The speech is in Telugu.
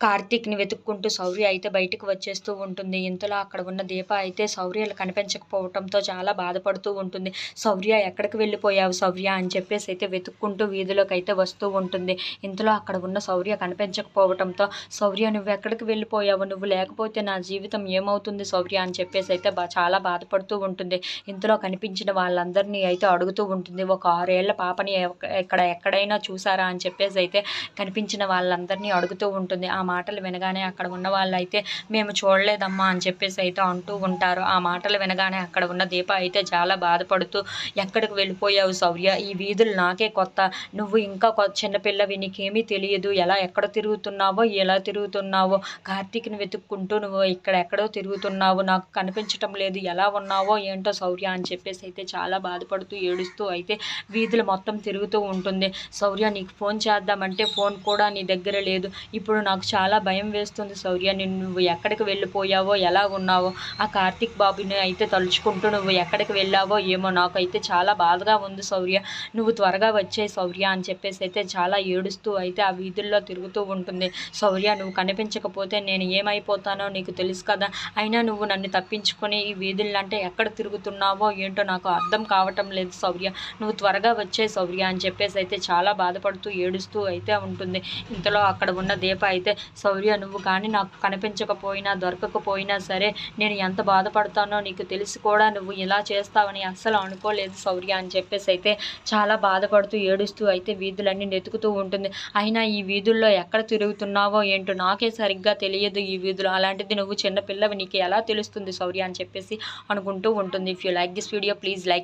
కార్తీక్ని వెతుక్కుంటూ శౌర్య అయితే బయటకు వచ్చేస్తూ ఉంటుంది. ఇంతలో అక్కడ ఉన్న దీప అయితే శౌర్యలు కనిపించకపోవడంతో చాలా బాధపడుతూ ఉంటుంది. శౌర్య ఎక్కడికి వెళ్ళిపోయావు శౌర్య అని చెప్పేసి అయితే వెతుక్కుంటూ వీధిలోకి అయితే వస్తూ ఉంటుంది. ఇంతలో అక్కడ ఉన్న శౌర్య కనిపించకపోవడంతో శౌర్య నువ్వు ఎక్కడికి వెళ్ళిపోయావు? నువ్వు లేకపోతే నా జీవితం ఏమవుతుంది శౌర్య అని చెప్పేసి అయితే చాలా బాధపడుతూ ఉంటుంది. ఇంతలో కనిపించిన వాళ్ళందరినీ అయితే అడుగుతూ ఉంటుంది. ఒక ఆరేళ్ళ పాపని ఎక్కడ ఎక్కడైనా చూసారా అని చెప్పేసి అయితే కనిపించిన వాళ్ళందరినీ అడుగుతూ ఉంటుంది. ఆ మాటలు వినగానే అక్కడ ఉన్న వాళ్ళైతే మేము చూడలేదమ్మా అని చెప్పేసి అయితే అంటూ ఉంటారు. ఆ మాటలు వినగానే అక్కడ ఉన్న దీప అయితే చాలా బాధపడుతూ ఎక్కడికి వెళ్ళిపోయావు సౌర్య? ఈ వీధులు నాకే కొత్త. నువ్వు ఇంకా కొ- చిన్నపిల్లవి నీకేమీ తెలియదు. ఎలా ఎక్కడ తిరుగుతున్నావో ఎలా తిరుగుతున్నావో. కార్తీక్ని వెతుక్కుంటూ నువ్వు ఇక్కడ ఎక్కడో తిరుగుతున్నావు. నాకు కనిపించటం లేదు. ఎలా ఉన్నావో ఏంటో సౌర్య అని చెప్పేసి అయితే చాలా బాధపడుతూ ఏడుస్తూ అయితే వీధులు మొత్తం తిరుగుతూ ఉంటుంది. సౌర్య నీకు ఫోన్ చేద్దామంటే ఫోన్ కూడా నీ దగ్గర లేదు. ఇప్పుడు నాకు చాలా చాలా భయం వేస్తుంది శౌర్య. నిన్ను నువ్వు ఎక్కడికి వెళ్ళిపోయావో ఎలా ఉన్నావో ఆ కార్తిక్ బాబుని అయితే తలుచుకుంటూ నువ్వు ఎక్కడికి వెళ్ళావో ఏమో నాకైతే చాలా బాధగా ఉంది శౌర్య. నువ్వు త్వరగా వచ్చే శౌర్య అని చెప్పేసి అయితే చాలా ఏడుస్తూ అయితే ఆ వీధుల్లో తిరుగుతూ ఉంటుంది. శౌర్య నువ్వు కనిపించకపోతే నేను ఏమైపోతానో నీకు తెలుసు కదా. అయినా నువ్వు నన్ను తప్పించుకొని ఈ వీధుల్లంటే ఎక్కడ తిరుగుతున్నావో ఏంటో నాకు అర్థం కావటం లేదు శౌర్య. నువ్వు త్వరగా వచ్చే శౌర్య అని చెప్పేసి అయితే చాలా బాధపడుతూ ఏడుస్తూ అయితే ఉంటుంది. ఇంతలో అక్కడ ఉన్న దీప అయితే శౌర్య నువ్వు కానీ నాకు కనిపించకపోయినా దొరకకపోయినా సరే నేను ఎంత బాధపడతానో నీకు తెలిసి కూడా నువ్వు ఇలా చేస్తావని అస్సలు అనుకోలేదు శౌర్య అని చెప్పేసి అయితే చాలా బాధపడుతూ ఏడుస్తూ అయితే వీధులన్నీ నెతుకుతూ ఉంటుంది. అయినా ఈ వీధుల్లో ఎక్కడ తిరుగుతున్నావో ఏంటో నాకే సరిగ్గా తెలియదు ఈ వీధులు. అలాంటిది నువ్వు చిన్న పిల్లవి నీకు ఎలా తెలుస్తుంది శౌర్య అని చెప్పేసి అనుకుంటూ ఉంటుంది. If you like this video please like